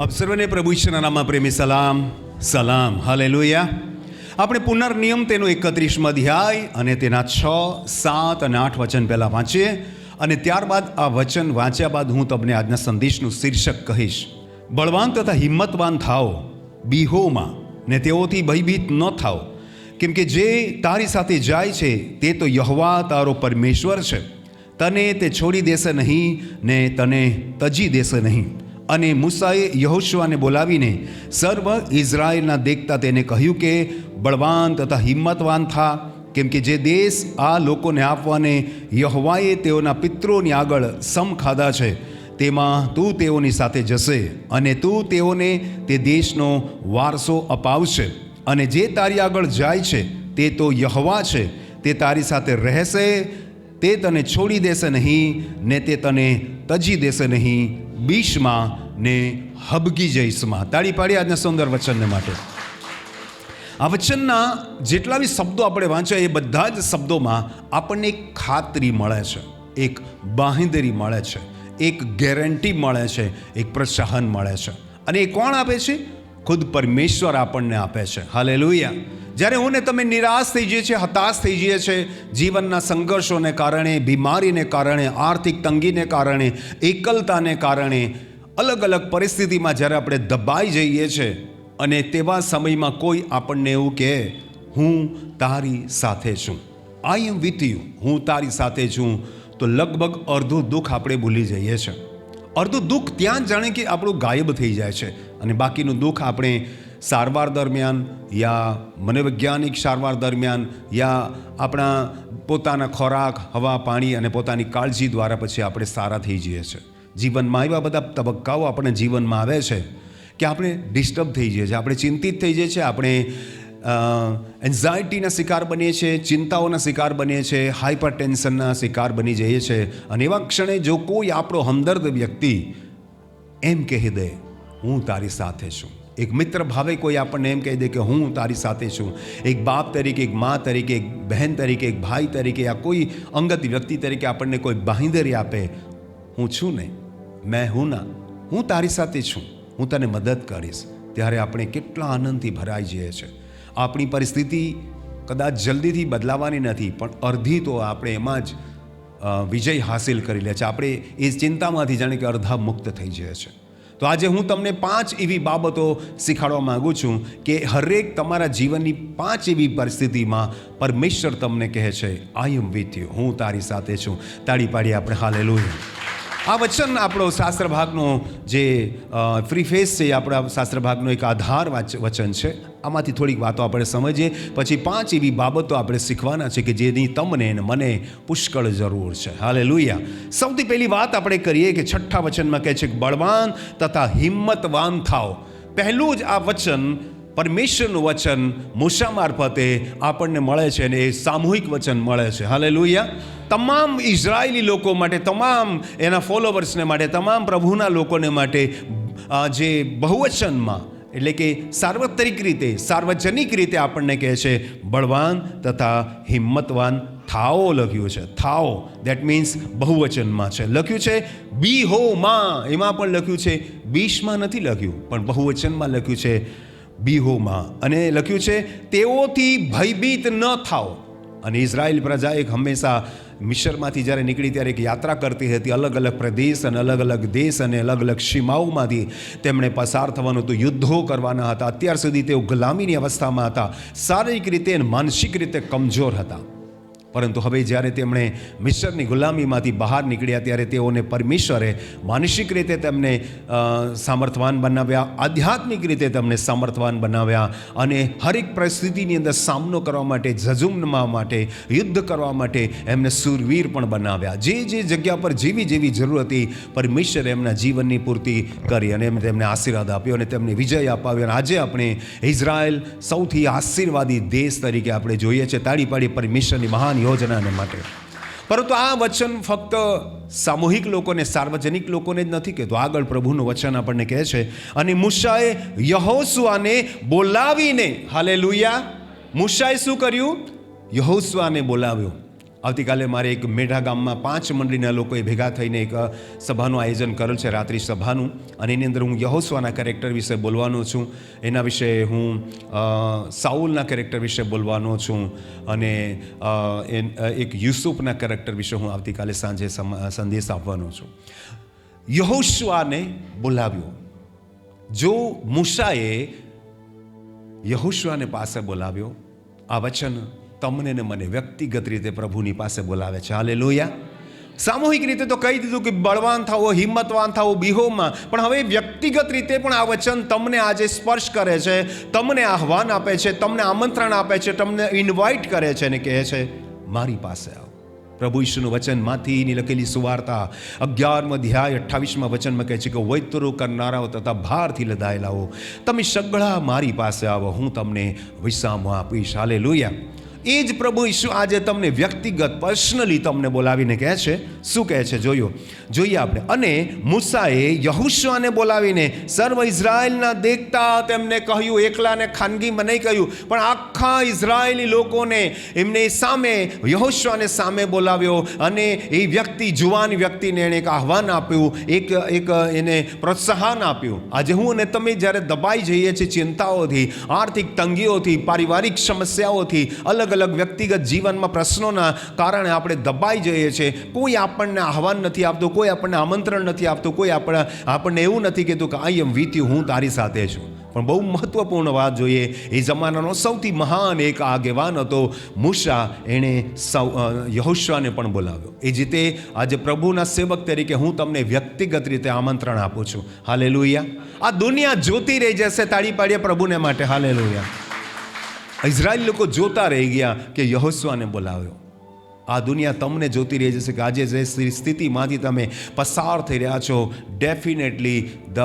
આપ સર્વને પ્રભુ ઈશ્વરના નામમાં પ્રેમી સલામ સલામ. હાલેલુયા. આપણે પુનર્નિયમ તેનો એકત્રીસમાં અધ્યાય અને તેના છ, સાત અને આઠ વચન પહેલાં વાંચીએ અને ત્યારબાદ આ વચન વાંચ્યા બાદ હું તમને આજના સંદેશનું શીર્ષક કહીશ. બળવાન તથા હિંમતવાન થાઓ, બીહોમાં, ને તેઓથી ભયભીત ન થાઓ. કેમ કે જે તારી સાથે જાય છે, તે તો યહવા તારો પરમેશ્વર છે. તને તે છોડી દેશે નહીં, ને તને તજી દેશે નહીં. અને મૂસાએ યહોશુઆને બોલાવીને, સર્વ ઇઝરાયલના દેખતા તેને કહ્યું કે, બળવાન તથા હિંમતવાન થા, કેમ કે જે દેશ આ લોકોને આપવાને યહવાએ તેઓના પિત્રોની આગળ સમ ખાધા છે, તેમાં તું તેઓની સાથે જશે અને તું તેઓને તે દેશનો વારસો અપાવશે. અને જે તારી આગળ જાય છે, તે તો યહવા છે, તે તારી સાથે રહેશે તે તને છોડી દેશે નહીં, ને તે તને તજી દેશે નહીં. બીશમાં ને હબગી જઈશમાં. તાળી પાડી આજના સુંદર વચનને માટે. આ વચનના જેટલા બી શબ્દો આપણે વાંચ્યા, એ બધા જ શબ્દોમાં આપણને એક ખાતરી મળે છે, એક બાંહેધરી મળે છે, એક ગેરંટી મળે છે, એક પ્રોત્સાહન મળે છે. અને એ કોણ આપે છે? ખુદ પરમેશ્વર આપણને આપે છે. હાલે જ્યારે હું ને તમે નિરાશ થઈ જઈએ છીએ, હતાશ થઈ જઈએ છીએ, જીવનના સંઘર્ષોને કારણે, બીમારીને કારણે, આર્થિક તંગીને કારણે, એકલતાને કારણે, અલગ અલગ પરિસ્થિતિમાં જ્યારે આપણે દબાઈ જઈએ છીએ અને તેવા સમયમાં કોઈ આપણને એવું કહે, હું તારી સાથે છું. આઈ એમ વિથ યુ હું તારી સાથે છું. તો લગભગ અડધું દુઃખ આપણે ભૂલી જઈએ છીએ. અડધું દુઃખ ત્યાં જાણે કે આપણું ગાયબ થઈ જાય છે, અને બાકીનું દુઃખ આપણે સારવાર દરમિયાન યા મનોવૈજ્ઞાનિક સારવાર દરમિયાન યા આપણા પોતાના ખોરાક, હવા, પાણી અને પોતાની કાળજી દ્વારા પછી આપણે સારા થઈ જઈએ છીએ જીવનમાં એવા બધા તબક્કાઓ આપણે જીવનમાં આવે છે કે આપણે ડિસ્ટર્બ થઈ જઈએ છીએ આપણે ચિંતિત થઈ જઈએ છીએ આપણે એન્ઝાયટીના શિકાર બનીએ છીએ ચિંતાઓના શિકાર બનીએ છીએ હાઇપર ટેન્શનના શિકાર બની જઈએ છીએ અને એવા ક્ષણે જો કોઈ આપણો હમદર્દ વ્યક્તિ એમ કહી દે, હું તારી સાથે છું. એક મિત્ર ભાવે કોઈ આપણને એમ કહી દે કે હું તારી સાથે છું. એક બાપ તરીકે, એક મા તરીકે, એક બહેન તરીકે, એક ભાઈ તરીકે યા કોઈ અંગત વ્યક્તિ તરીકે આપણને કોઈ બાંહેધરી આપે. હું છું ને, મેં હું ના, હું તારી સાથે છું, હું તને મદદ કરીશ. ત્યારે આપણે કેટલા આનંદથી ભરાઈ જઈએ છીએ આપણી પરિસ્થિતિ કદાચ જલ્દીથી બદલાવાની નથી, પણ અડધી તો આપણે એમાં જ વિજય હાસિલ કરી લે છે. આપણે એ ચિંતામાંથી જાણે કે અડધા મુક્ત થઈ જાય છે. તો આજે હું તમને પાંચ એવી બાબતો શીખવાડવા માગું છું કે હરેક તમારા જીવનની પાંચ એવી પરિસ્થિતિમાં પરમેશ્વર તમને કહે છે આઈ એમ વિથ યુ હું તારી સાથે છું. તાળી પાડી આપણે. હાલે આ વચન આપણો શાસ્ત્ર ભાગનો જે ફ્રી ફેસ છે એ આપણા શાસ્ત્ર ભાગનો એક આધાર વચન છે. આમાંથી થોડીક વાતો આપણે સમજીએ. પછી પાંચ એવી બાબતો આપણે શીખવાના છે કે જેની તમને અને મને પુષ્કળ જરૂર છે. હાલે સૌથી પહેલી વાત આપણે કરીએ કે છઠ્ઠા વચનમાં કહે છે કે, બળવાન તથા હિંમતવાન થાઓ. પહેલું જ આ વચન પરમેશ્વરનું વચન મૂસા મારફતે આપણને મળે છે અને એ સામૂહિક વચન મળે છે. હાલે તમામ ઇઝરાયેલી લોકો માટે, તમામ એના ફોલોવર્સને માટે, તમામ પ્રભુના લોકોને માટે જે બહુવચનમાં, એટલે કે સાર્વત્રિક રીતે, સાર્વજનિક રીતે આપણને કહે છે, બળવાન તથા હિંમતવાન થાઓ લખ્યું છે. થાઓ. દેટ મીન્સ બહુવચનમાં છે. લખ્યું છે, બી હો માં. એમાં પણ લખ્યું છે, બીશમાં નથી લખ્યું. પણ બહુવચનમાં લખ્યું છે બીહોમાં. અને લખ્યું છે, તેઓથી ભયભીત ન થાઓ. અને ઇઝરાયલ પ્રજા એક હંમેશા મિશરમાંથી જ્યારે નીકળી ત્યારે એક યાત્રા કરતી હતી, અલગ અલગ પ્રદેશ અને અલગ અલગ દેશ અને અલગ અલગ સીમાઓમાંથી તેમણે પસાર થવાનું હતું, યુદ્ધો કરવાના હતા. અત્યાર સુધી તેઓ ગુલામીની અવસ્થામાં હતા. શારીરિક રીતે અને માનસિક રીતે કમજોર હતા. પરંતુ હવે જ્યારે તેમણે મિશ્રની ગુલામીમાંથી બહાર નીકળ્યા ત્યારે તેઓને પરમેશ્વરે માનસિક રીતે તેમને સામર્થવાન બનાવ્યા, આધ્યાત્મિક રીતે તેમને સામર્થવાન બનાવ્યા અને હરેક પરિસ્થિતિની અંદર સામનો કરવા માટે, ઝઝુમવા માટે, યુદ્ધ કરવા માટે એમને સુરવીર પણ બનાવ્યા. જે જે જગ્યા પર જેવી જેવી જરૂર હતી, પરમેશ્વરે એમના જીવનની પૂર્તિ કરી અને તેમને આશીર્વાદ આપ્યો અને તેમને વિજય અપાવ્યો. અને આજે આપણે ઇઝરાયલ સૌથી આશીર્વાદી દેશ તરીકે આપણે જોઈએ છીએ. તાળી પાડી પરમેશ્વરની મહાન યોજનાને માટે. પરંતુ આ વચન ફક્ત સામૂહિક લોકોને, સાર્વજનિક લોકોને જ નથી કહેતું. આગળ પ્રભુનું વચન આપણને કહે છે, અને મૂસાએ યહોસુઆને બોલાવીને હાલે લુયા મૂસાએ શું કર્યું? યહોસુઆને બોલાવ્યો. આવતીકાલે મારે એક મેઢા ગામમાં પાંચ મંડળીના લોકોએ ભેગા થઈને એક સભાનું આયોજન કરેલ છે, રાત્રિ સભાનું. અને એની અંદર હું યહોસ્વાના કેરેક્ટર વિશે બોલવાનો છું. એના વિશે હું સાઉલના કેરેક્ટર વિશે બોલવાનો છું. અને એક યુસુફના કેરેક્ટર વિશે હું આવતીકાલે સાંજે સંદેશ આપવાનો છું. યહોશુઆને બોલાવ્યો. જો મૂસાએ યહોશુઆને પાસે બોલાવ્યો, આ વચન તમને ને મને વ્યક્તિગત રીતે પ્રભુની પાસે બોલાવે છે. હાલે સામૂહિક રીતે તો કહી દીધું કે બળવાન થાવો હિંમતવાન થાવો બિહોમાં, પણ હવે વ્યક્તિગત રીતે પણ આ વચન તમને આજે સ્પર્શ કરે છે, તમને આહવાન આપે છે, તમને આમંત્રણ આપે છે, તમને ઇન્વાઇટ કરે છે ને કહે છે, મારી પાસે આવો. પ્રભુ ઈશ્વરનું વચનમાંથી ની લખેલી સુવાર્તા અગિયારમો અધ્યાય અઠ્ઠાવીસમાં વચનમાં કહે છે કે, વૈતરો કરનારાઓ તથા ભારથી લદાયેલાઓ, તમે સગળા મારી પાસે આવો, હું તમને વિસામો આપીશ. હાલે એ જ પ્રભુ ઈશુ આજે તમને વ્યક્તિગત પર્સનલી તમને બોલાવીને કહે છે. શું કહે છે? જોયો. જોઈએ આપણે. અને મૂસાએ યહુશ્વાને બોલાવીને સર્વ ઇઝરાયલના દેખતા તેમને કહ્યું, એકલાને ખાનગી નહીં કહ્યું, પણ આખા ઇઝરાયેલી લોકોને એમને સામે યહોશ્વાને સામે બોલાવ્યો અને એ વ્યક્તિ, જુવાન વ્યક્તિને એણે એક આહવાન આપ્યું, એક એક એને પ્રોત્સાહન આપ્યું. આજે હું અને તમે જ્યારે દબાઈ જઈએ છીએ ચિંતાઓથી, આર્થિક તંગીઓથી, પારિવારિક સમસ્યાઓથી, અલગ અલગ વ્યક્તિગત જીવનમાં પ્રશ્નોના કારણે આપણે દબાઈ જઈએ છીએ. કોઈ આપણને આહવાન નથી આપતું, કોઈ આપણને આમંત્રણ નથી આપતું, કોઈ આપણા, આપણને એવું નથી કહેતું કે આઈ એમ વિથ હું તારી સાથે છું. પણ બહુ મહત્વપૂર્ણ વાત જોઈએ, એ જમાનાનો સૌથી મહાન એક આગેવાન હતો મૂસા. એણે સૌ યહોશ્વાને પણ બોલાવ્યો. એ જીતે, આજે પ્રભુના સેવક તરીકે હું તમને વ્યક્તિગત રીતે આમંત્રણ આપું છું. હાલે આ દુનિયા જોતી રહી જશે તાળી પાડીએ પ્રભુને માટે. હાલે ઇઝરાયલ લોકો જોતા રહી ગયા કે યહોસ્વાને બોલાવ્યો. આ દુનિયા તમને જોતી રહી જશે કે આજે જે સ્થિતિમાંથી તમે પસાર થઈ રહ્યા છો definitely the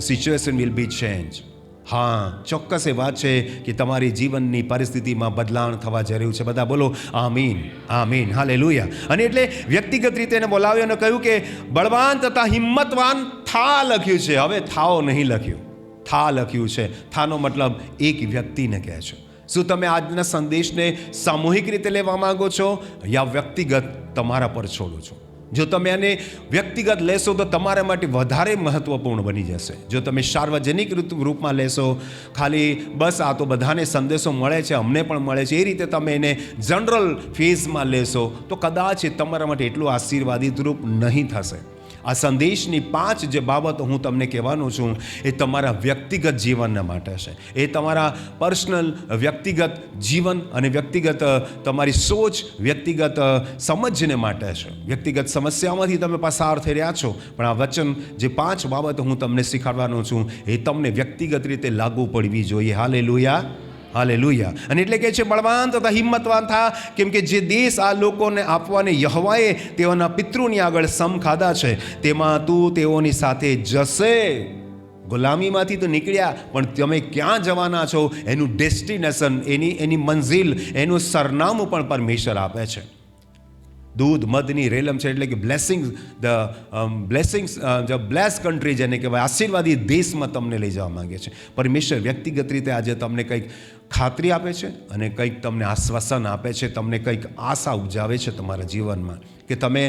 situation will be change હા, ચોક્કસ એ વાત છે કે તમારી જીવનની પરિસ્થિતિમાં બદલાણ થવા જઈ છે. બધા બોલો, આમીન આમીન હાલે અને એટલે વ્યક્તિગત રીતે એને બોલાવ્યો અને કહ્યું કે, બળવાન તથા હિંમતવાન થા લખ્યું છે. હવે થાઓ નહીં લખ્યું. થા લખ્યું છે. થાનો મતલબ એક વ્યક્તિને કહે છે. શું તમે આજના સંદેશને સામૂહિક રીતે લેવા માંગો છો યા વ્યક્તિગત તમારા પર છોડો છો? જો તમે આને વ્યક્તિગત લેશો તો તમારા માટે વધારે મહત્વપૂર્ણ બની જશે. જો તમે સાર્વજનિક રૂપ- રૂપમાં લેશો, ખાલી બસ આ તો બધાને સંદેશો મળે છે, અમને પણ મળે છે, એ રીતે તમે એને જનરલ ફેઝમાં લેશો તો કદાચ એ તમારા માટે એટલું આશીર્વાદિત રૂપ નહીં થશે. આ સંદેશની પાંચ જે બાબતો હું તમને કહેવાનો છું, એ તમારા વ્યક્તિગત જીવનના માટે છે. એ તમારા પર્સનલ, વ્યક્તિગત જીવન અને વ્યક્તિગત તમારી સોચ, વ્યક્તિગત સમજને માટે છે. વ્યક્તિગત સમસ્યામાંથી તમે પસાર થઈ રહ્યા છો, પણ આ વચન જે પાંચ બાબતો હું તમને શીખવાડવાનો છું, એ તમને વ્યક્તિગત રીતે લાગુ પડવી જોઈએ. હાલે હાલે અને એટલે કે છે, બળવાન તથા હિંમતવાન થા, કેમ કે જે દેશ આ લોકોને આપવાને યહવાએ, તેઓના પિતૃની આગળ સમ ખાધા છે. તેમાં તું તેઓની સાથે જશે. ગુલામીમાંથી તો નીકળ્યા, પણ તમે ક્યાં જવાના છો? એનું ડેસ્ટિનેશન, એની એની મંઝિલ, એનું સરનામું પણ પરમેશ્વર આપે છે. દૂધ મધની રેલમ છે એટલે કે blessing the blessings bless country જેને કહેવાય, આશીર્વાદી દેશમાં તમને લઈ જવા માંગે છે. પરમેશ્વર વ્યક્તિગત રીતે આજે તમને કંઈક ખાતરી આપે છે અને કંઈક તમને આશ્વાસન આપે છે, તમને કંઈક આશા ઉપજાવે છે તમારા જીવનમાં. કે તમે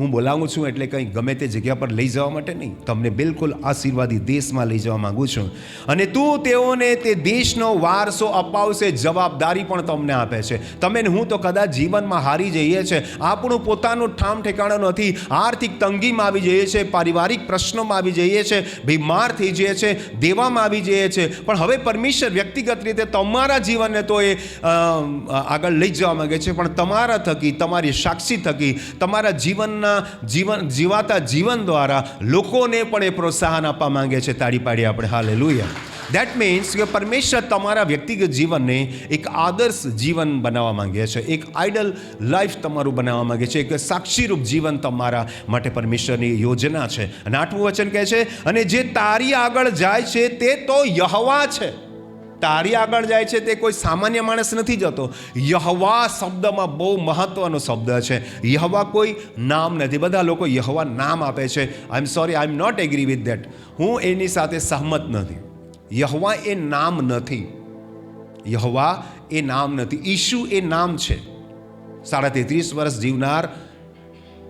હું બોલાવું છું એટલે કંઈ ગમે તે જગ્યા પર લઈ જવા માટે નહીં. તમને બિલકુલ આશીર્વાદી દેશમાં લઈ જવા માંગુ છું. અને તું તેઓને તે દેશનો વારસો અપાવશે, જવાબદારી પણ તમને આપે છે. તમે હું તો કદાચ જીવનમાં હારી જઈએ છે. આપણું પોતાનું ઠામ ઠેકાણું નથી. આર્થિક તંગીમાં આવી જઈએ છે, પારિવારિક પ્રશ્નોમાં આવી જઈએ છે, બીમાર થઈ જઈએ છે, દેવામાં આવી જઈએ છે. પણ હવે પરમેશ્વર વ્યક્તિગત રીતે તમારા જીવનને તો એ આગળ લઈ જવા માંગે છે. પણ તમારા થકી, તમારી સાક્ષી થકી, તમારા જીવનના જીવન, જીવાતા જીવન દ્વારા લોકોને પણ એ પ્રોત્સાહન આપવા માંગે છે. તાળી પાડી આપણે. હાલે દેટ મીન્સ કે પરમેશ્વર તમારા વ્યક્તિગત જીવનને એક આદર્શ જીવન બનાવવા માંગે છે. એક આઇડલ લાઈફ તમારું બનાવવા માંગે છે. એક સાક્ષીરૂપ જીવન તમારા માટે પરમેશ્વરની યોજના છે. અને આઠમું વચન કહે છે, અને જે તારી આગળ જાય છે, તે તો યહવા છે. તારી આગળ જાય છે તે કોઈ સામાન્ય માણસ નથી જતો. યહવા શબ્દમાં બહુ મહત્વનો શબ્દ છે. યહવા કોઈ નામ નથી. બધા લોકો યહવા નામ આપે છે. I am sorry I am not agree with that હું એની સાથે સહમત નથી. યહવા એ નામ નથી. યહવા એ નામ નથી. ઈશુ એ નામ છે. સાડા તેત્રીસ વર્ષ જીવનાર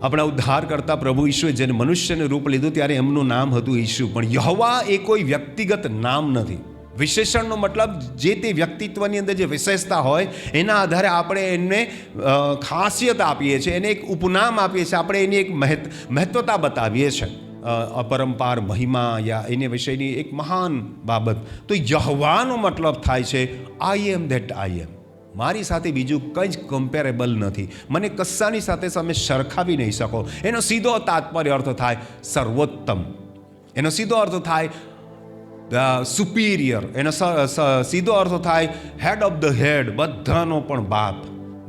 આપણા ઉદ્ધાર કરતા પ્રભુ ઈશુએ જેને મનુષ્યને રૂપ લીધું ત્યારે એમનું નામ હતું ઈશુ. પણ યહવા એ કોઈ વ્યક્તિગત નામ નથી. વિશેષણનો મતલબ જે તે વ્યક્તિત્વની અંદર જે વિશેષતા હોય, એના આધારે આપણે એને ખાસિયત આપીએ છીએ, એને એક ઉપનામ આપીએ છીએ, આપણે એની એક મહત્ મહત્વતા બતાવીએ છીએ. અપરંપાર મહિમા યા એને વિષયની એક મહાન બાબત. તો યહવાનો મતલબ થાય છે આઈ એમ ધેટ આઈ એમ મારી સાથે બીજું કંઈ જ કમ્પેરેબલ નથી. મને કશાની સાથે તમે સરખાવી નહીં શકો. એનો સીધો તાત્પર્ય અર્થ થાય, સર્વોત્તમ. એનો સીધો અર્થ થાય સુપિરિયર એનો સીધો અર્થ થાય હેડ ઓફ ધ હેડ બધાનો પણ બાપ.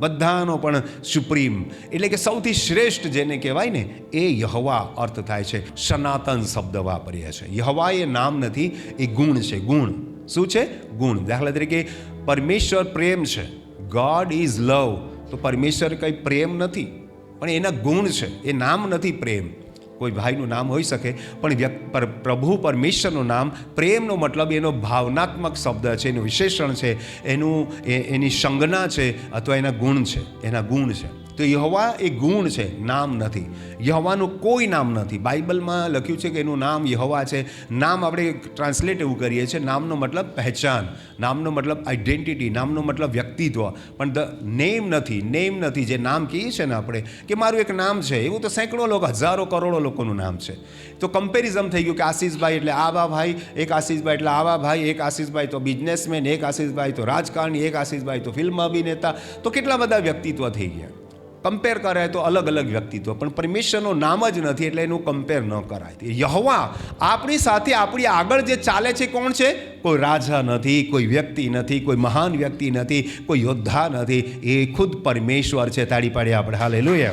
બધાનો પણ સુપ્રીમ એટલે કે સૌથી શ્રેષ્ઠ જેને કહેવાય ને, એ યહવા અર્થ થાય છે. સનાતન શબ્દ વાપરીએ છે. યહવા એ નામ નથી, એ ગુણ છે. ગુણ. શું છે? ગુણ. દાખલા તરીકે, પરમેશ્વર પ્રેમ છે. ગોડ ઇઝ લવ તો પરમેશ્વર કંઈ પ્રેમ નથી. પણ એના ગુણ છે. એ નામ નથી પ્રેમ. કોઈ ભાઈનું નામ હોઈ શકે, પણ પ્રભુ પરમેશ્વરનું નામ, પ્રેમનો મતલબ એનો ભાવનાત્મક શબ્દ છે, એનું વિશેષણ છે, એનું એની સંજ્ઞા છે, અથવા એના ગુણ છે, એના ગુણ છે. તો યહવા એ ગુણ છે, નામ નથી. યહવાનું કોઈ નામ નથી. બાઇબલમાં લખ્યું છે કે એનું નામ યહવા છે. નામ આપણે ટ્રાન્સલેટ એવું કરીએ છીએ, નામનો મતલબ પહેચાન, નામનો મતલબ આઈડેન્ટિટી નામનો મતલબ વ્યક્તિત્વ. પણ ધ નેમ નથી નેમ નથી, જે નામ કહીએ છીએ ને આપણે, કે મારું એક નામ છે. એવું તો સેંકડો લોકો, હજારો કરોડો લોકોનું નામ છે. તો કમ્પેરિઝમ થઈ ગયું કે આશીષભાઈ એટલે આવા ભાઈ, એક આશીષભાઈ એટલે આવા ભાઈ, એક આશીષભાઈ તો બિઝનેસમેન એક આશીષભાઈ તો રાજકારણી, એક આશીષભાઈ તો ફિલ્મ અભિનેતા. તો કેટલા બધા વ્યક્તિત્વ થઈ ગયા? કમ્પેર કરે તો અલગ અલગ વ્યક્તિત્વ, પણ પરમેશ્વરનું નામ જ નથી એટલે એનું કમ્પેર ન કરાય. યહવા આપણી સાથે આપણી આગળ જે ચાલે છે કોણ છે? કોઈ રાજા નથી, કોઈ વ્યક્તિ નથી, કોઈ મહાન વ્યક્તિ નથી, કોઈ યોદ્ધા નથી. એ ખુદ પરમેશ્વર છે. તાળી પાડી આપણે. હાલે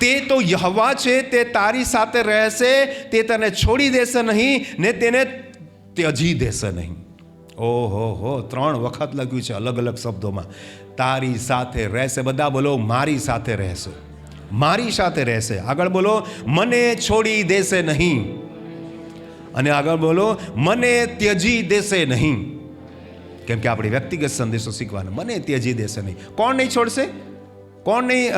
તે તો યહવા છે, તે તારી સાથે રહેશે, તે તને છોડી દેશે નહીં, ને તેને ત્યજી દેશે નહીં. ઓહો હો ત્રણ વખત લખ્યું છે અલગ અલગ શબ્દોમાં. તારી સાથે રહેશે, બધા બોલો, મારી સાથે રહેશે. મારી સાથે રહેશે. આગળ બોલો, મને છોડી દેશે નહીં. અને આગળ બોલો, મને ત્યજી દેશે નહીં. કેમ કે આપણે વ્યક્તિગત સંદેશો શીખવાનો. મને ત્યજી દેશે નહીં. કોણ નહીં છોડશે? કોણ નહીં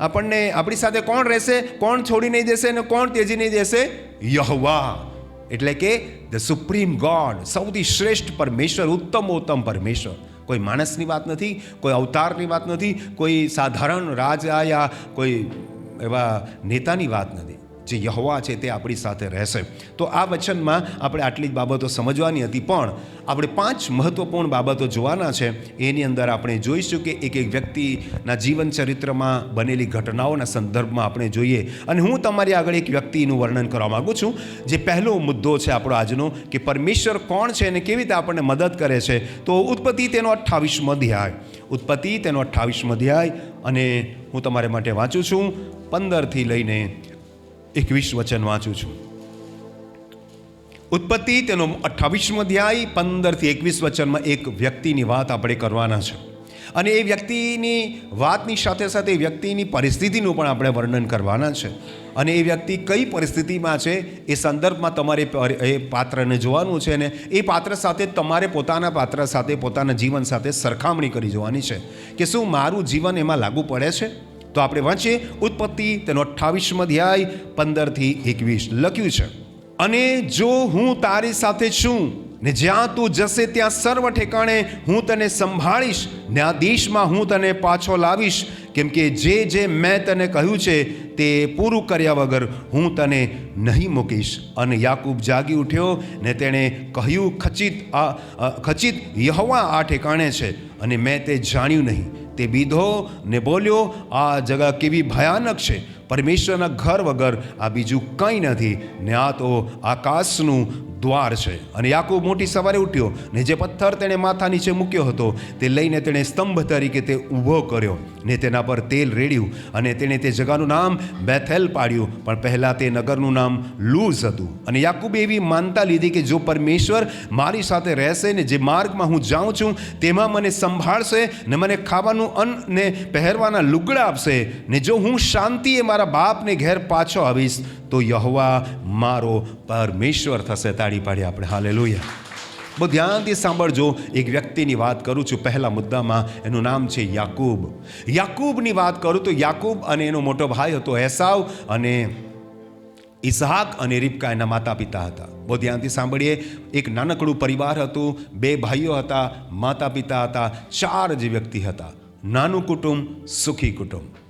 આપણને આપણી સાથે કોણ રહેશે? કોણ છોડી નહીં દેશે અને કોણ ત્યજી નહીં દેશે? યહવા. એટલે કે ધ સુપ્રીમ ગોડ સૌથી શ્રેષ્ઠ પરમેશ્વર, ઉત્તમોત્તમ ઉત્તમ પરમેશ્વર. કોઈ માણસની વાત નથી, કોઈ અવતારની વાત નથી, કોઈ સાધારણ રાજા યા કોઈ એવા નેતાની વાત નથી. જે યહવા છે તે આપણી સાથે રહેશે. તો આ વચનમાં આપણે આટલી જ બાબતો સમજવાની હતી, પણ આપણે પાંચ મહત્વપૂર્ણ બાબતો જોવાના છે. એની અંદર આપણે જોઈશું કે એક એક વ્યક્તિના જીવન ચરિત્રમાં બનેલી ઘટનાઓના સંદર્ભમાં આપણે જોઈએ. અને હું તમારી આગળ એક વ્યક્તિનું વર્ણન કરવા માગું છું, જે પહેલો મુદ્દો છે આપણો આજનો, કે પરમેશ્વર કોણ છે અને કેવી રીતે આપણને મદદ કરે છે. તો ઉત્પત્તિ તેનો અઠ્ઠાવીસમો અધ્યાય. ઉત્પત્તિ તેનો અઠ્ઠાવીસમો અધ્યાય, અને હું તમારે માટે વાંચું છું. પંદરથી લઈને એકવીસ વચન વાંચું છું. ઉત્પત્તિ તેનો અઠ્ઠાવીસમો અધ્યાય, પંદરથી એકવીસ વચનમાં એક વ્યક્તિની વાત આપણે કરવાના છે. અને એ વ્યક્તિની વાતની સાથે સાથે એ વ્યક્તિની પરિસ્થિતિનું પણ આપણે વર્ણન કરવાના છે. અને એ વ્યક્તિ કઈ પરિસ્થિતિમાં છે, એ સંદર્ભમાં તમારે એ પાત્રને જોવાનું છે અને એ પાત્ર સાથે તમારે પોતાના પાત્ર સાથે, પોતાના જીવન સાથે સરખામણી કરી જોવાની છે કે શું મારું જીવન એમાં લાગુ પડે છે? તો આપણે વાંચીએ ઉત્પત્તિ તેનો અઠ્ઠાવીસમો અધ્યાય, પંદરથી એકવીસ લખ્યું છે. અને જો હું તારી સાથે છું, ને જ્યાં તું જશે ત્યાં સર્વ ઠેકાણે હું તને સંભાળીશ, ને આ દેશમાં હું તને પાછો લાવીશ, કેમ કે જે જે મેં તને કહ્યું છે, તે પૂરું કર્યા વગર હું તને નહીં મૂકીશ. અને યાકૂબ જાગી ઉઠ્યો, ને તેણે કહ્યું, ખચિત આ ખચિત યહવા આ ઠેકાણે છે, અને મેં તે જાણ્યું નહીં. તે બીધો ને બોલ્યો આ જગા કેવી ભયાનક છે. પરમેશ્વરના ઘર વગર આ બીજું કંઈ નથી. ને આ તો આકાશનું દ્વાર છે. અને યાકૂબ મોટી સવારે ઉઠ્યો ને જે પથ્થર તેણે માથા નીચે મૂક્યો હતો, તે લઈને તેણે સ્તંભ તરીકે તે ઊભો કર્યો ને તેના પર તેલ રેડ્યું અને તેણે તે જગાનું નામ બેથેલ પાડ્યું. પણ પહેલાં તે નગરનું નામ લૂઝ હતું. અને યાકૂબે એવી માનતા લીધી કે જો પરમેશ્વર મારી સાથે રહેશે ને જે માર્ગમાં હું જાઉં છું, તેમાં મને સંભાળશે ને મને ખાવાનું અન્ન ને પહેરવાના લુગડા આપશે ને જો હું શાંતિએ મારા બાપને ઘેર પાછો આવીશ તો યહવા મારો પરમેશ્વર થશે. તાળી પાડી આપણે. હાલે બહુ ધ્યાનથી સાંભળજો. એક વ્યક્તિની વાત કરું છું પહેલા મુદ્દામાં. એનું નામ છે યાકૂબ. યાકૂબની વાત કરું તો યાકૂબ અને એનો મોટો ભાઈ હતો એસાવ અને ઇસહાક અને રિબકા એના માતા પિતા હતા. બહુ ધ્યાનથી સાંભળીએ. એક નાનકડું પરિવાર હતું. બે ભાઈઓ હતા માતા પિતા હતા, ચાર જ વ્યક્તિ હતા. નાનું કુટુંબ, સુખી કુટુંબ.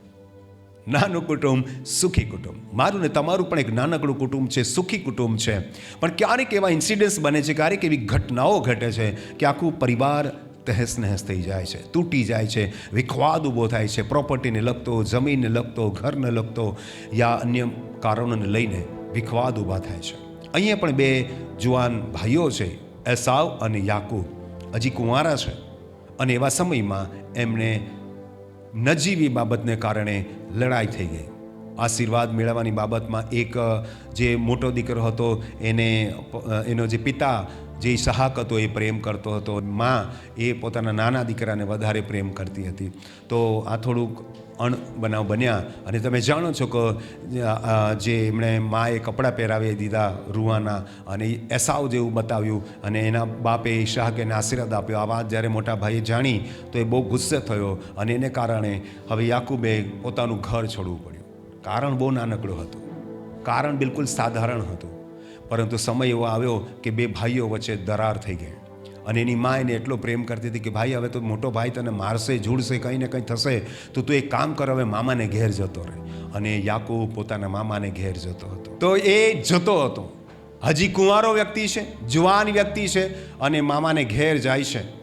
નાનું કુટુંબ, સુખી કુટુંબ. મારું ને તમારું પણ એક નાનકડું કુટુંબ છે, સુખી કુટુંબ છે. પણ ક્યારેક એવા ઇન્સિડન્ટ્સ બને છે, ક્યારેક એવી ઘટનાઓ ઘટે છે કે આખું પરિવાર તહેસ નહેસ થઈ જાય છે, તૂટી જાય છે, વિખવાદ ઊભો થાય છે પ્રોપર્ટીને લગતો જમીનને લગતો ઘરને લગતો યા અન્ય કારણોને લઈને વિખવાદ ઊભા થાય છે. અહીંયા પણ બે જુવાન ભાઈઓ છે, એસાવ અને યાકુબ. હજી કુંવારા છે અને એવા સમયમાં એમને નજીવી બાબતને કારણે લડાઈ થઈ ગઈ. આશીર્વાદ મેળવવાની બાબતમાં એક જે મોટો દીકરો હતો, એને એનો જે પિતા જે સહાક હતો એ પ્રેમ કરતો હતો. માં એ પોતાના નાના દીકરાને વધારે પ્રેમ કરતી હતી. તો આ થોડુંક અણ બનાવ બન્યા અને તમે જાણો છો કે જે એમણે માએ કપડાં પહેરાવી દીધા રૂવાના અને એસાવ જેવું બતાવ્યું અને એના બાપે શાહક એને આશીર્વાદ આપ્યો. આ વાત જ્યારે મોટા ભાઈએ જાણી તો એ બહુ ગુસ્સે થયો અને એને કારણે હવે યાકુબે પોતાનું ઘર છોડવું પડ્યું. કારણ બહુ નાનકડું હતું. કારણ બિલકુલ સાધારણ હતું. પરંતુ સમય એવો આવ્યો કે બે ભાઈઓ વચ્ચે દરાર થઈ ગઈ અને એની મા એને એટલો પ્રેમ કરતી હતી કે, ભાઈ, હવે તો મોટો ભાઈ તને મારશે ઝૂડશે કંઈ ને કંઈ થશે. તો, તું એક કામ કર, હવે મામાને ઘેર જતો રહે. અને યાકુ પોતાના મામાને ઘેર જતો હતો. તો એ જતો હતો. હજી કુંવારો વ્યક્તિ છે, જુવાન વ્યક્તિ છે અને મામાને ઘેર જાય છે.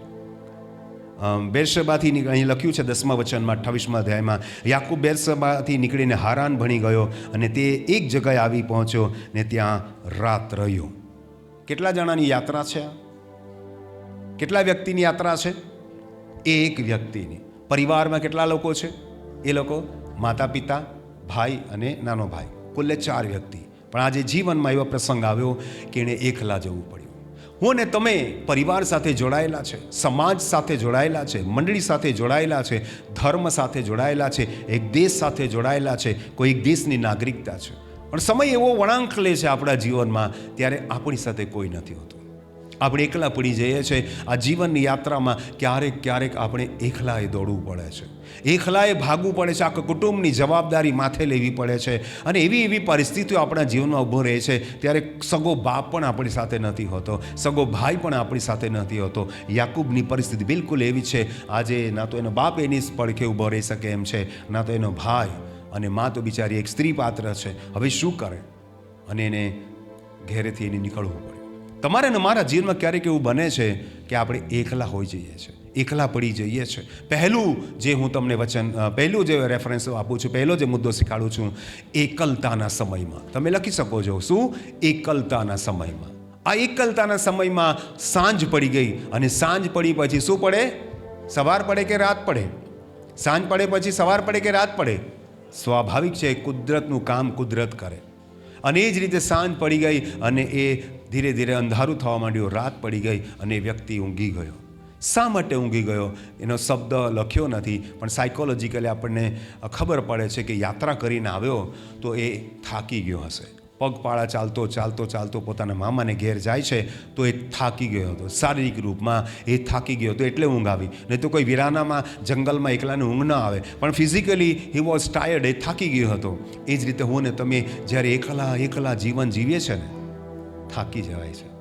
નીક- અહીં લખ્યું છે દસમા વચનમાં, અઠ્ઠાવીસમાં અધ્યાયમાં, યાકુબ બેરસબાથી નીકળીને હારાન ભણી ગયો અને તે એક જગ્યાએ આવી પહોંચ્યો ને ત્યાં રાત રહ્યો. કેટલા જણાની યાત્રા છે કેટલા વ્યક્તિની યાત્રા છે? એક વ્યક્તિની. પરિવારમાં કેટલા લોકો છે? એ લોકો માતા પિતા, ભાઈ અને નાનો ભાઈ. કુલ્લે ચાર વ્યક્તિ. પણ આજે જીવનમાં એવો પ્રસંગ આવ્યો કે એણે એકલા જવું પડ્યું. હું ને તમે પરિવાર સાથે જોડાયેલા છે, સમાજ સાથે જોડાયેલા છે, મંડળી સાથે જોડાયેલા છે, ધર્મ સાથે જોડાયેલા છે, એક દેશ સાથે જોડાયેલા છે, કોઈ એક દેશની નાગરિકતા છે. પણ સમય એવો વળાંક લે છે આપણા જીવનમાં, ત્યારે આપણી સાથે કોઈ નથી હોતું. આપણે એકલા પડી જઈએ છીએ. આ જીવનની યાત્રામાં ક્યારેક ક્યારેક આપણે એકલાએ દોડવું પડે છે. એકલાએ ભાગવું પડે છે. આખા કુટુંબની જવાબદારી માથે લેવી પડે છે. અને એવી એવી પરિસ્થિતિઓ આપણા જીવનમાં ઊભો રહે છે. ત્યારે સગો બાપ પણ આપણી સાથે નથી હોતો. સગો ભાઈ પણ આપણી સાથે નથી હોતો. યાકૂબની પરિસ્થિતિ બિલકુલ એવી છે. આજે ના તો એનો બાપ એની પડખે ઊભો રહી શકે એમ છે. ના તો એનો ભાઈ અને મા તો બિચારી એક સ્ત્રી પાત્ર છે. હવે શું કરે? અને એને ઘેરેથી એને નીકળવું પડ્યું તમારે ને મારા જીવનમાં ક્યારેક એવું બને છે કે આપણે એકલા હોઈ જઈએ છીએ એકલા પડી જઈએ છીએ પહેલું જે હું તમને વચન પહેલું જે રેફરન્સ આપું છું, પહેલો જે મુદ્દો શીખાડું છું, એકલતાના સમયમાં. તમે લખી શકો છો, શું? એકલતાના સમયમાં. આ એકલતાના સમયમાં સાંજ પડી ગઈ અને સાંજ પડી પછી શું પડે? સવાર પડે કે રાત પડે? સાંજ પડે પછી સવાર પડે કે રાત પડે? સ્વાભાવિક છે, કુદરતનું કામ કુદરત કરે. અને એ જ રીતે સાંજ પડી ગઈ અને એ ધીરે ધીરે અંધારું થવા માંડ્યું. રાત પડી ગઈ અને વ્યક્તિ ઊંઘી ગયો. શા માટે ઊંઘી ગયો? એનો શબ્દ લખ્યો નથી, પણ સાયકોલોજીકલી આપણને ખબર પડે છે કે યાત્રા કરીને આવ્યો તો એ થાકી ગયો હશે. પગપાળા ચાલતો ચાલતો ચાલતો પોતાના મામાને ઘેર જાય છે, તો એ થાકી ગયો હતો. શારીરિક રૂપમાં એ થાકી ગયો હતો એટલે ઊંઘ આવી. નહીં તો કોઈ વિરાનામાં, જંગલમાં એકલાને ઊંઘ ન આવે. પણ ફિઝિકલી હી વોઝ ટાયર્ડ એ થાકી ગયો હતો. એ જ રીતે હું ને તમે જ્યારે એકલા એકલા જીવન જીવીએ છે ને, થાકી જવાય છે.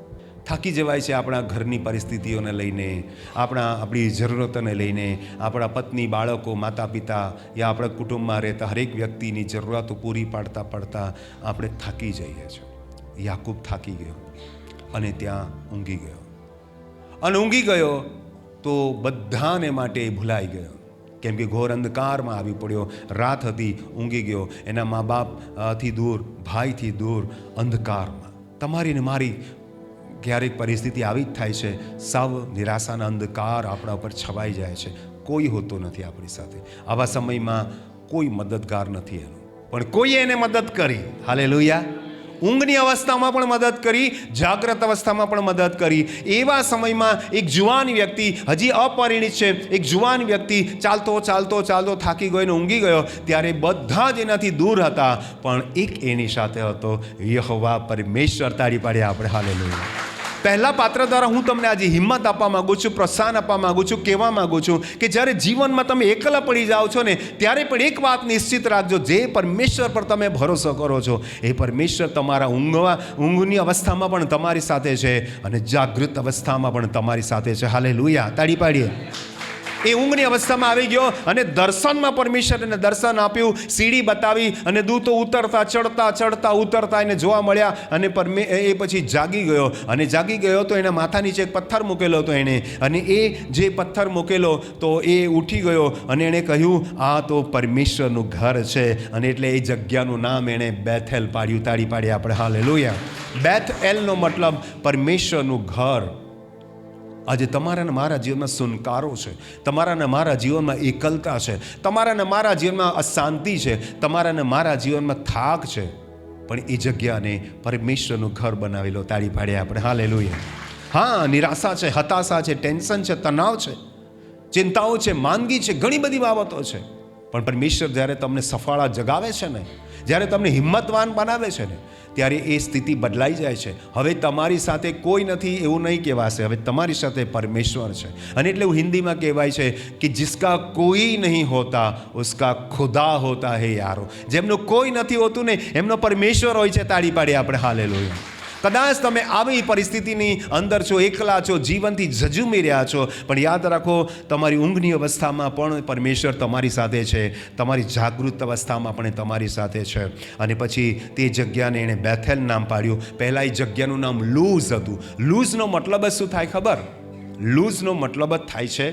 થાકી જવાય છે આપણા ઘરની પરિસ્થિતિઓને લઈને, આપણા, આપણી જરૂરતોને લઈને, આપણા પત્ની, બાળકો માતા પિતા યા આપણા કુટુંબમાં રહેતા હરેક વ્યક્તિની જરૂરિયાતો પૂરી પાડતા પાડતા આપણે થાકી જઈએ છીએ. યાકૂબ થાકી ગયો અને ત્યાં ઊંઘી ગયો. અને ઊંઘી ગયો તો બધાને માટે ભૂલાઈ ગયો. કેમ કે ઘોર અંધકારમાં આવી પડ્યો. રાત હતી, ઊંઘી ગયો. એના મા બાપથી દૂર, ભાઈથી દૂર અંધકારમાં. તમારી ને મારી ક્યારેક પરિસ્થિતિ આવી જ થાય છે. સૌ નિરાશાના અંધકાર આપણા ઉપર છવાઈ જાય છે. કોઈ હોતો નથી આપણી સાથે. આવા સમયમાં કોઈ મદદગાર નથી એનો. પણ કોઈએ એને મદદ કરી? હાલે ઊંઘની અવસ્થામાં પણ મદદ કરી, જાગ્રત અવસ્થામાં પણ મદદ કરી. એવા સમયમાં એક જુવાન વ્યક્તિ, હજી અપરિણિત છે, એક જુવાન વ્યક્તિ ચાલતો ચાલતો ચાલતો થાકી ગયો અને ઊંઘી ગયો, ત્યારે બધા જ એનાથી દૂર હતા. પણ એક એની સાથે હતો, યહવા પરમેશ્વર. તાળી પાડે આપણે. હાલે પહેલા પાત્ર દ્વારા હું તમને આજે હિંમત આપવા માંગુ છું, પ્રોત્સાહન આપવા માંગુ છું, કહેવા માંગુ છું કે જ્યારે જીવનમાં તમે એકલા પડી જાઓ છો ને, ત્યારે પણ એક વાત નિશ્ચિત રાખજો, જે પરમેશ્વર પર તમે ભરોસો કરો છો, એ પરમેશ્વર તમારા ઊંઘવા, ઊંઘની અવસ્થામાં પણ તમારી સાથે છે અને જાગૃત અવસ્થામાં પણ તમારી સાથે છે. હાલે લુયા તાળી પાડીએ. એ ઊંઘની અવસ્થામાં આવી ગયો અને દર્શનમાં પરમેશ્વર એને દર્શન આપ્યું, સીડી બતાવી અને દૂતો ઉતરતા, ચડતા ચડતા ઉતરતા એને જોવા મળ્યા અને પરમે, એ પછી જાગી ગયો અને જાગી ગયો તો એના માથા નીચે એક પથ્થર મૂકેલો હતો એણે અને એ જે પથ્થર મૂકેલો તો એ ઉઠી ગયો અને એણે કહ્યું, આ તો પરમેશ્વરનું ઘર છે અને એટલે એ જગ્યાનું નામ એણે બેથેલ પાડ્યું, તાળી પાડી આપણે. હાલે લોહિયા બેથ એલનો મતલબ પરમેશ્વરનું ઘર. આજે તમારા ને મારા જીવનમાં સુનકારો છે. તમારા ને મારા જીવનમાં એકલતા છે. તમારા ને મારા જીવનમાં અશાંતિ છે. તમારા ને મારા જીવનમાં થાક છે. પણ એ જગ્યાને પરમેશ્વરનું ઘર બનાવેલો તાળી પાડે આપણે. હાલે હા, નિરાશા છે, હતાશા છે, ટેન્શન છે, તણાવ છે. ચિંતાઓ છે, માંદગી છે, ઘણી બધી બાબતો છે. પણ પરમેશ્વર જ્યારે તમને સફાળા જગાવે છે ને, જ્યારે તમને હિંમતવાન બનાવે છે ને ત્યારે એ સ્થિતિ બદલાઈ જાય છે. હવે તમારી સાથે કોઈ નથી એવું નહીં કહેવાશે. હવે તમારી સાથે પરમેશ્વર છે. અને એટલે એવું હિન્દીમાં કહેવાય છે કે જિસકા કોઈ નહીં હોતા, ઉસકા ખુદા હોતા હે યારો. જેમનું કોઈ નથી હોતું ને, એમનો પરમેશ્વર હોય છે તાળી પાડી આપણે. હાલે લોહીએ કદાચ તમે આવી પરિસ્થિતિની અંદર છો, એકલા છો, જીવનથી ઝઝુમી રહ્યા છો, પણ યાદ રાખો, તમારી ઊંઘની અવસ્થામાં પણ પરમેશ્વર તમારી સાથે છે, તમારી જાગૃત અવસ્થામાં પણ તમારી સાથે છે. અને પછી તે જગ્યાને એણે બેથેલ નામ પાડ્યું. પહેલાં એ જગ્યાનું નામ લૂઝ હતું. લૂઝનો મતલબ જ શું થાય ખબર? લૂઝનો મતલબ જ થાય છે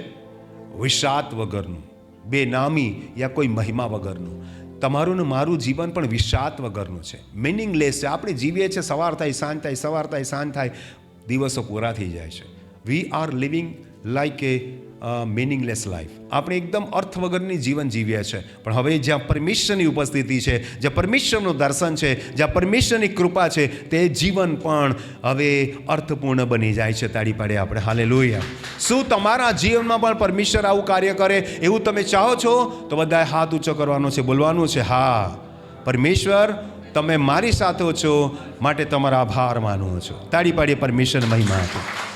વિષાત વગરનું, બેનામી યા કોઈ મહિમા વગરનું. તમારું ને મારું જીવન પણ વિષાદ વગરનું છે. મિનિંગલેસ છે. આપણે જીવીએ છીએ, સવાર થાય, સાંજ થાય, સવાર થાય, સાંજ થાય, દિવસો પૂરા થઈ જાય છે. We are living like a meaningless life આપણે એકદમ અર્થ વગરની જીવન જીવ્યા છે પણ હવે જ્યાં પરમેશ્વરની ઉપસ્થિતિ છે, જ્યાં પરમેશ્વરનું દર્શન છે, જ્યાં પરમેશ્વરની કૃપા છે, તે જીવન પણ હવે અર્થપૂર્ણ બની જાય છે તાળી પાડે આપણે. હાલે લોહિયા શું તમારા જીવનમાં પણ પરમેશ્વર આવું કાર્ય કરે? એવું તમે ચાહો છો? તો બધાએ હાથ ઊંચો કરવાનો છે, બોલવાનું છે, હા. પરમેશ્વર, તમે મારી સાથે છો, માટે તમારા આભાર માનું છું. તાળી પાડીએ પરમેશ્વર મહિમા આપો.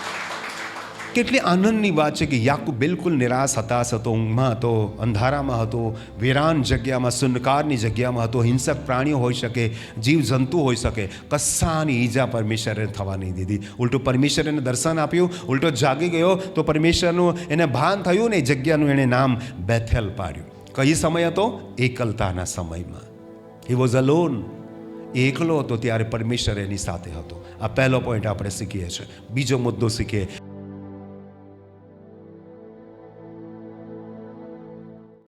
કેટલી આનંદની વાત છે કે યાકુબ બિલકુલ નિરાશ હતાશ હતો ઊંઘમાં હતો, અંધારામાં હતો, વિરાન જગ્યામાં, સુનકારની જગ્યામાં હતો. હિંસક પ્રાણીઓ હોઈ શકે જીવ જંતુ હોઈ શકે. કસાની ઈજા પરમેશ્વરે થવા નહીં દીધી. ઉલટું પરમેશ્વરે એને દર્શન આપ્યું, ઉલટો જાગી ગયો, તો પરમેશ્વરનું એને ભાન થયું ને એ જગ્યાનું એણે નામ બેથેલ પાડ્યું. કઈ સમય હતો? એકલતાના સમયમાં. હી વોઝ અલોન એકલો હતો ત્યારે પરમેશ્વર એની સાથે હતો. આ પહેલો પોઈન્ટ આપણે શીખીએ છીએ. બીજો મુદ્દો શીખીએ.